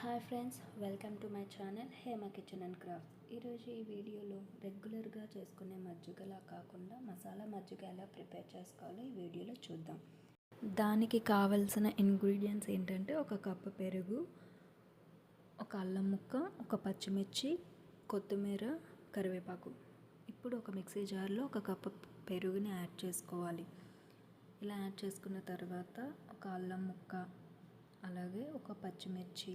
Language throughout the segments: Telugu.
Hi friends welcome to my channel Hema kitchen and craft ఈరోజు ఈ వీడియోలో రెగ్యులర్గా చేసుకునే మజ్జిగలా కాకుండా మసాలా మజ్జిగ ఎలా ప్రిపేర్ చేసుకోవాలో ఈ వీడియోలో చూద్దాం. దానికి కావలసిన ఇంగ్రీడియంట్స్ ఏంటంటే ఒక కప్పు పెరుగు ఒక అల్లం ముక్క ఒక పచ్చిమిర్చి కొత్తిమీర కరివేపాకు. ఇప్పుడు ఒక మిక్సీ జార్లో ఒక కప్పు పెరుగుని యాడ్ చేసుకోవాలి. ఇలా యాడ్ చేసుకున్న తర్వాత ఒక అల్లం ముక్క అలాగే ఒక పచ్చిమిర్చి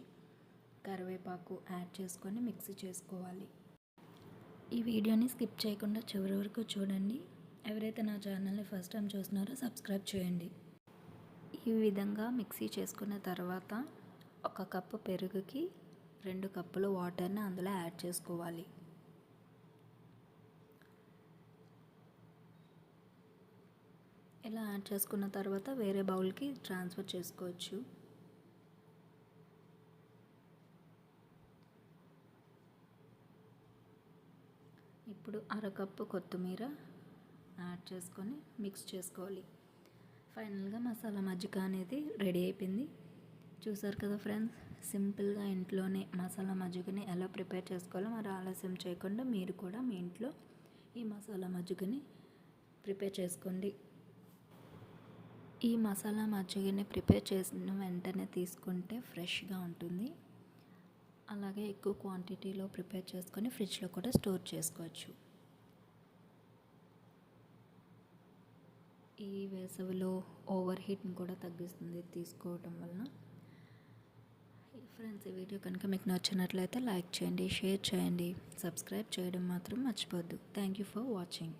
కరివేపాకు యాడ్ చేసుకొని మిక్సీ చేసుకోవాలి. ఈ వీడియోని స్కిప్ చేయకుండా చివరి వరకు చూడండి. ఎవరైతే నా ఛానల్ని ఫస్ట్ టైం చూస్తున్నారో సబ్స్క్రైబ్ చేయండి. ఈ విధంగా మిక్సీ చేసుకున్న తర్వాత ఒక కప్పు పెరుగుకి రెండు కప్పులు వాటర్ని అందులో యాడ్ చేసుకోవాలి. ఇలా యాడ్ చేసుకున్న తర్వాత వేరే బౌల్కి ట్రాన్స్ఫర్ చేసుకోవచ్చు. ఇప్పుడు అరకప్పు కొత్తిమీర యాడ్ చేసుకొని మిక్స్ చేసుకోవాలి. ఫైనల్గా మసాలా మజ్జిగ అనేది రెడీ అయిపోయింది. చూసారు కదా ఫ్రెండ్స్ సింపుల్గా ఇంట్లోనే మసాలా మజ్జిగని ఎలా ప్రిపేర్ చేసుకోవాలో మరి ఆలస్యం చేయకుండా మీరు కూడా మీ ఇంట్లో ఈ మసాలా మజ్జిగని ప్రిపేర్ చేసుకోండి. ఈ మసాలా మజ్జిగని ప్రిపేర్ చేసిన వెంటనే తీసుకుంటే ఫ్రెష్గా ఉంటుంది. అలాగే ఎక్కువ క్వాంటిటీలో ప్రిపేర్ చేసుకొని ఫ్రిడ్జ్లో కూడా స్టోర్ చేసుకోవచ్చు. ఈ వేసవిలో ఓవర్ హీట్ని కూడా తగ్గిస్తుంది తీసుకోవటం వలన. ఫ్రెండ్స్ ఈ వీడియో కనుక మీకు నచ్చినట్లయితే లైక్ చేయండి షేర్ చేయండి సబ్స్క్రైబ్ చేయడం మాత్రం మర్చిపోద్దు థ్యాంక్ యూ ఫర్ వాచింగ్